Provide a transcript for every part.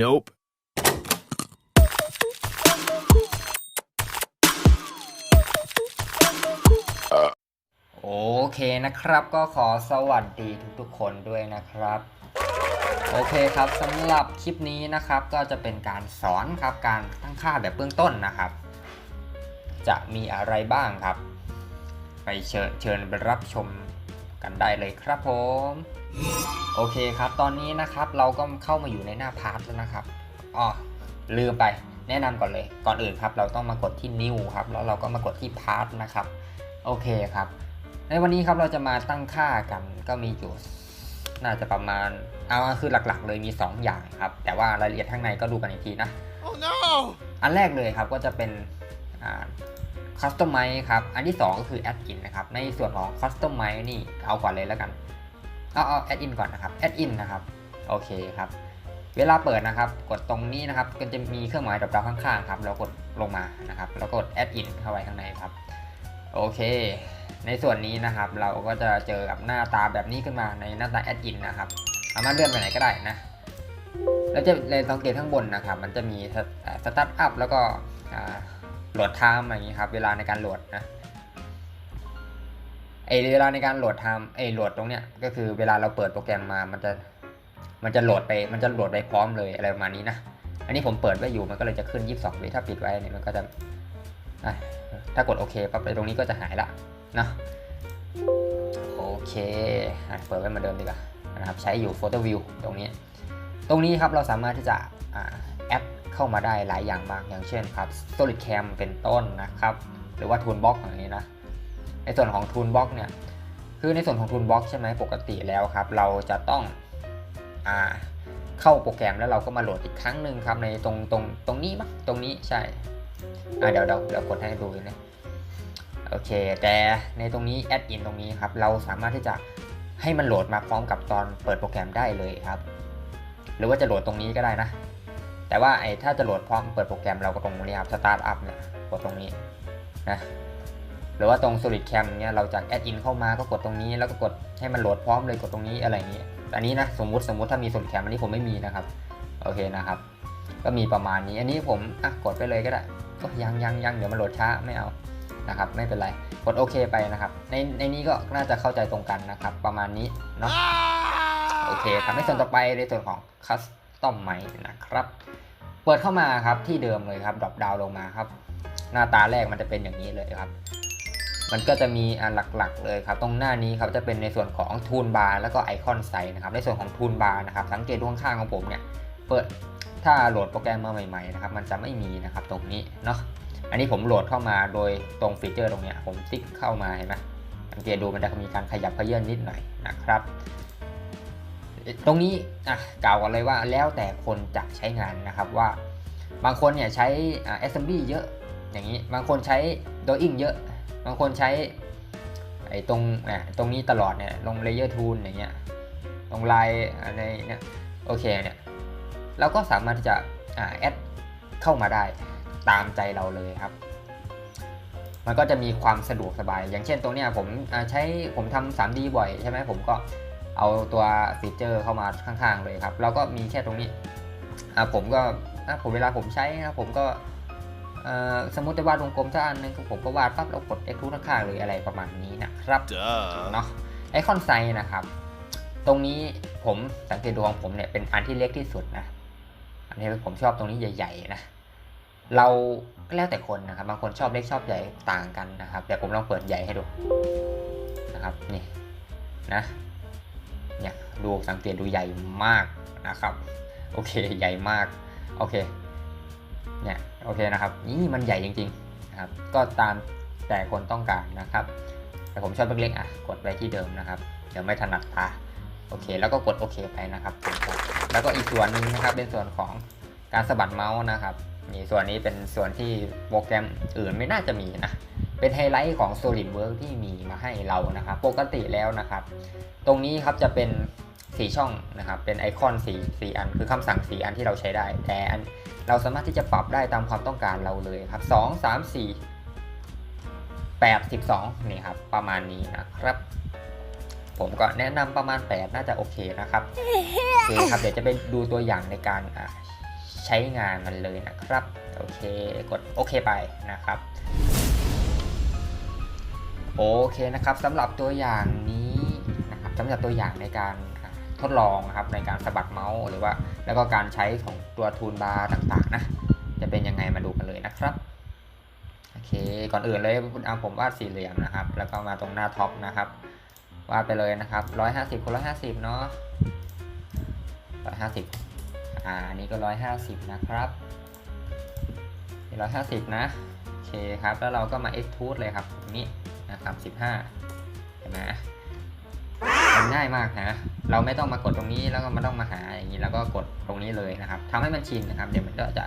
Nope. โอเคนะครับ ก็ขอสวัสดีทุกๆคนด้วยนะครับ โอเคครับสำหรับคลิปนี้นะครับ ก็จะเป็นการสอนครับการตั้งค่าแบบเบื้องต้นนะครับ จะมีอะไรบ้างครับ ไปเชิญเชิญไปรับชม กันได้เลยครับผม โอเคครับตอนนี้นะครับเราก็เข้ามาอยู่ในหน้าพาร์ทแล้วนะครับอ๋อลืมไปแนะนำก่อนเลยก่อนอื่นครับเราต้องมากดที่ new ครับแล้วเราก็มากดที่พาร์ทนะครับโอเคครับ ในวันนี้ครับเราจะมาตั้งค่ากันก็มีอยู่น่าจะประมาณเอาคือหลักๆ เลยมี 2 อย่างครับ แต่ว่ารายละเอียดข้างในก็ดูกันอีกทีนะ Oh no! อันแรกเลยครับก็จะเป็น คัสตอมไมครับ อันที่ 2 ก็คือแอดอินนะครับ ในส่วนของคัสตอมไมนี่เอาก่อนเลยแล้วกัน เอาเอาแอดอินก่อนนะครับแอดอินนะครับ โอเคครับ เวลาเปิดนะครับ กดตรงนี้นะครับ ก็จะมีเครื่องหมายดอกดาวข้างๆครับ เรากดลงมานะครับ แล้วกดแอดอินเข้าไปข้างในครับ โอเค ในส่วนนี้นะครับ เราก็จะเจอกับหน้าตาแบบนี้ขึ้นมาในหน้าตาแอดอินนะครับ สามารถเลื่อนไปไหนก็ได้นะ แล้วจะเลยสังเกตข้างบนนะครับ มันจะมีสตาร์ทอัพแล้วก็ โหลดไทม์อย่างนี้ครับ เวลาในการโหลดนะไอเวลาในการโหลดไทม์ไอโหลดตรงเนี้ยก็คือเวลาเราเปิดโปรแกรมมามันจะมันจะโหลดไปมันจะโหลดไปพร้อมเลยอะไรประมาณนี้นะอันนี้ผมเปิดไว้อยู่มันก็เลยจะขึ้น 22วิถ้าปิดไว้เนี่ยมันก็จะถ้ากดโอเคปั๊บไอตรงนี้ก็จะหายละนะโอเคอเปิดไว้เหมาเดิมดีกว่านะครับใช้อยู่ Photo View ตรงนี้ ตรงนี้ครับเราสามารถที่จะ เข้ามาได้หลายอย่างมากอย่างเช่นครับ Solid Cam เป็นต้นนะครับ หรือว่า Toolbox อย่างนี้นะ ในส่วนของ Toolbox เนี่ย คือในส่วนของ Toolbox ใช่ไหมปกติแล้วครับ เราจะต้องอ่าเข้าโปรแกรมแล้วเราก็มาโหลดอีกครั้งหนึ่งครับในตรงตรงตรงนี้มั้งตรงนี้ใช่อ่าเดี๋ยวเดี๋ยวเดี๋ยวกดให้ดูนะโอเค แต่ในตรงนี้แอดอินตรงนี้ครับเราสามารถที่จะให้มันโหลดมาพร้อมกับตอนเปิดโปรแกรมได้เลยครับ หรือว่าจะโหลดตรงนี้ก็ได้นะ แต่ว่าไอ้ถ้าจะโหลดพร้อมเปิดโปรแกรมเราก็ตรงนี้ครับ Start Up เนี่ยกดตรงนี้นะหรือว่าตรง Solid Cam เนี่ยเราจากแอดอินเข้ามาก็กดตรงนี้ แล้วก็กดให้มันโหลดพร้อมเลยกดตรงนี้อะไรอย่างนี้อันนี้นะสมมุติสมมุติถ้ามี Solid Cam อันนี้ผมไม่มีนะครับโอเคนะครับ ก็มีประมาณนี้ อันนี้ผมอะกดไปเลยก็ได้ก็ยังยังยังเดี๋ยวมันโหลดช้าไม่เอานะครับไม่เป็นไรกดโอเคไปนะครับในในนี้ก็น่าจะเข้าใจตรงกันนะครับ ประมาณนี้เนาะโอเคครับในส่วนต่อไปในส่วนของคัส ต้อมไหมนะครับ เปิดเข้ามาครับที่เดิมเลยครับดรอปดาวลงมาครับ หน้าตาแรกมันจะเป็นอย่างนี้เลยครับ มันก็จะมีอันหลักๆ เลยครับ ตรงหน้านี้ครับจะเป็นในส่วนของทูนบาร์แล้วก็ไอคอนไซนะครับ ในส่วนของทูนบาร์นะครับ สังเกตดูข้างๆของผมเนี่ยเปิดถ้าโหลดโปรแกรมมาใหม่ๆนะครับมันจะไม่มีนะครับตรงนี้เนาะอันนี้ผมโหลดเข้ามาโดยตรงฟีเจอร์ตรงเนี้ยผมติ๊กเข้ามาเห็นไหมสังเกตดูมันจะมีการขยับเขยื่อนนิดหน่อยนะครับ ตรงนี้อะกล่าวกันเลยว่าแล้วแต่คนจะใช้งานนะครับว่า บางคนเนี่ยใช้อ่า assembly เยอะอย่างนี้ บางคนใช้ drawing เยอะ บางคนใช้ไอ้ตรงเนี่ยตรงนี้ตลอดเนี่ยลง layer tool อย่างเงี้ยลงลายในเนี่ยโอเคเนี่ยเราก็สามารถที่จะอ่าแอดเข้ามาได้ตามใจเราเลยครับ มันก็จะมีความสะดวกสบาย อย่างเช่นตรงเนี้ยผมใช้ผมทำ 3D บ่อยใช่ไหมผมก็ เอาตัวฟีเจอร์เข้ามาข้างๆเลยครับ แล้วก็มีแค่ตรงนี้อ่าผมก็อะผมเวลาผมใช้นะครับผมก็เอ่อสมมติจะวาดวงกลมสักอันหนึงผมก็วาดปั๊บแล้วกด extrude ข้างๆเลยอะไรประมาณนี้นะครับ Duh. เนาะไอคอนไซนะครับ ตรงนี้ผมสังเกตดูของผมเนี่ยเป็นอันที่เล็กที่สุดนะ อันนี้ผมชอบตรงนี้ใหญ่ๆนะเราก็แล้วแต่คนนะครับ บางคนชอบเล็กชอบใหญ่ต่างกันนะครับ แต่ผมลองเปิดใหญ่ให้ดูนะครับนี่นะ เนี่ยดูสังเกตดูใหญ่มากนะครับโอเคใหญ่มากโอเคเนี่ยโอเคนะครับนี่มันใหญ่จริงๆนะครับก็ตามแต่คนต้องการนะครับ แต่ผมชอบเล็กๆอะกดไว้ที่เดิมนะครับ เดี๋ยวไม่ถนัดตาโอเค แล้วก็กดโอเคไปนะครับ แล้วก็อีกส่วนหนึ่งนะครับเป็นส่วนของการสะบัดเมาส์นะครับนี่ส่วนนี้เป็นส่วนที่โปรแกรมอื่นไม่น่าจะมีนะ เป็นไฮไลท์ของ SolidWorks ที่มีมาให้เรานะครับ ปกติแล้วนะครับ ตรงนี้ครับจะเป็น4ช่องนะครับ เป็นไอคอน4 4อัน คือคำสั่ง4อันที่เราใช้ได้ แต่อันเราสามารถที่จะปรับได้ตามความต้องการเราเลยครับ 2 3 4 8 12นี่ครับ ประมาณนี้นะครับ ผมก็แนะนำประมาณ 8 น่าจะโอเคนะครับ โอเคครับ เดี๋ยวจะไปดูตัวอย่างในการใช้งานมันเลยนะครับ โอเค กดโอเคไปนะครับ โอเคนะครับสำหรับตัวอย่างนี้นะครับสำหรับตัวอย่างในการทดลองนะครับในการสะบัดเมาส์หรือว่า แล้วก็การใช้ของตัวทูลบาร์ต่างๆนะจะเป็นยังไงมาดูกันเลยนะครับโอเคก่อนอื่นเลยคุณอาผมวาดสี่เหลี่ยมนะครับ แล้วก็มาตรงหน้าท็อปนะครับวาดไปเลยนะครับ150คูณ150เนาะ150อ่าสิบอันนี้ก็150นะครับ150นะโอเคครับแล้วเราก็มา extrude เลยครับตรงนี้ นะครับ15เห็นไหมมันง่ายมากนะเราไม่ต้องมากดตรงนี้แล้วก็ไม่ต้องมาหาอย่างนี้แล้วก็กดตรงนี้เลยนะครับทำให้มันชินนะครับ เดี๋ยวมันก็จะ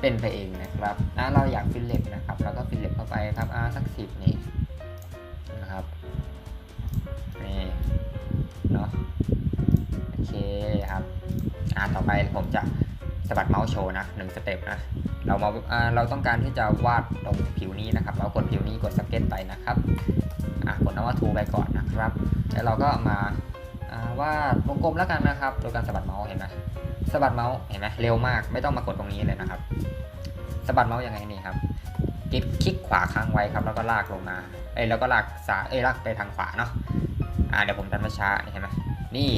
เป็นไปเองนะครับนะเราอยากฟิลเล็บนะครับเราก็ฟิลเล็บเข้าไปครับอ่าสักสิบนี่นะครับนี่เนาะโอเคครับอ่าต่อไปผมจะสะบัดเมาส์โชว์นะหนึ่งสเต็ปนะ เรามาเราต้องการที่จะวาดตรงผิวนี้นะครับ เรากดผิวนี้กดสเก็ตไปนะครับอ่ากดนว่าทูไปก่อนนะครับ แล้วเราก็มาาวาดวงกลมแล้วกันนะครับ โดยการสะบัดเมาส์เห็นไหมสะบัดเมาส์เห็นไหมเร็วมาก ไม่ต้องมากดตรงนี้เลยนะครับสะบัดเมาส์ยังไงนี่ครับคลิกคลิกขวาค้างไว้ครับ แล้วก็ลากลงมา เอ้ยแล้วก็ลากซ้าเอ้ยลากไปทางขวาเนาะอ่าเดี๋ยวผมดันมาช้าเห็นไหมนี่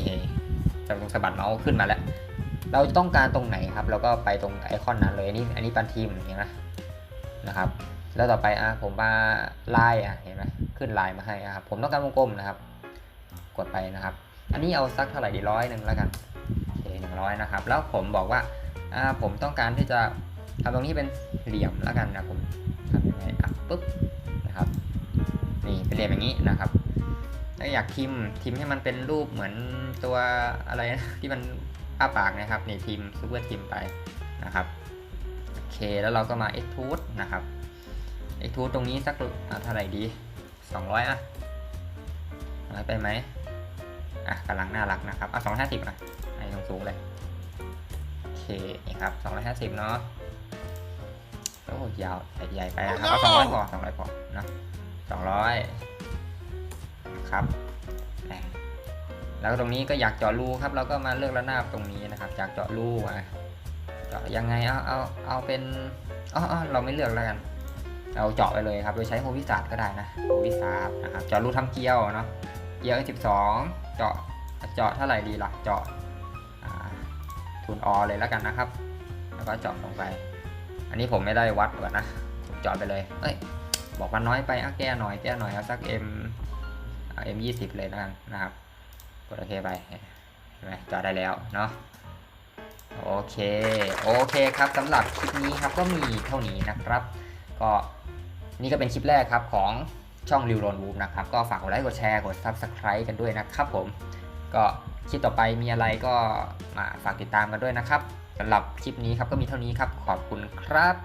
จะตรงสะบัดเมาส์ขึ้นมาแล้ว เราต้องการตรงไหนครับ เราก็ไปตรงไอคอนนั้นเลยอันี่อันนี้ปันทีมเห็นไหมนะครับ แล้วต่อไปอะผมมาลายอะเห็นไหมขึ้นลายมาให้อะครับ ผมต้องการวงกลมนะครับ กดไปนะครับ อันนี้เอาสักเท่าไหร่ดีร้อยหนึ่งแล้วกันโอเคหนึ่งร้อยนะครับ แล้วผมบอกว่าอ่าผมต้องการที่จะทำตรงนี้เป็นเหลี่ยมแล้วกันนะผมทำยังไงอะปุ๊บนะครับนี่เป็นเหลี่ยมอย่างนี้นะครับแล้วอยากทิมทิมให้มันเป็นรูปเหมือนตัวอะไรนะที่มัน อ้าปากนะครับนี่ทีมซูเปอร์ทีมไปนะครับโอเคแล้วเราก็มา extrude นะครับ extrude ตรงนี้สักอะเท่าไหร่ดี 200 อะน้อยไปไหมอะกำลังน่ารักนะครับอะ250อะให้สูงๆเลยโอเคนี่ครับ 250 เนาะโอ้ยาวใหญ่ๆไปนะครับเอา200พอ200พอเนอะ200นะครับแหม แล้วตรงนี้ก็อยากเจาะรูครับ เราก็มาเลือกระนาบตรงนี้นะครับ อยากเจาะรูอะเจาะยังไงเอาเอาเอาเป็นอ๋อออเราไม่เลือกแล้วกัน เราเจาะไปเลยครับ โดยใช้โฮวิสาดก็ได้นะโฮวิสาดนะครับ เจาะรูทำเกลียวเนาะ เกลียว12เจาะ เจาะเท่าไหร่ดีล่ะ เจาะทุนอเลยแล้วกันนะครับ แล้วก็เจาะลงไป อันนี้ผมไม่ได้วัดก่อนนะผมเจาะไปเลย เอ้ย บอกว่าน้อยไปอะแก้หน่อย แก้หน่อยเอาสัก M เอา M 20เลยแล้วกันนะครับ กดโอเคไปเห็นไหมจอได้แล้วเนาะโอเคโอเคครับสำหรับคลิปนี้ครับก็มีเท่านี้นะครับ ก็นี่ก็เป็นคลิปแรกครับของช่องริวโรนวูฟนะครับก็ฝากกดไลค์กดแชร์กด Subscribe กันด้วยนะครับผมก็คลิปต่อไปมีอะไรก็มาฝากติดตามกันด้วยนะครับสำหรับคลิปนี้ครับก็มีเท่านี้ครับขอบคุณครับ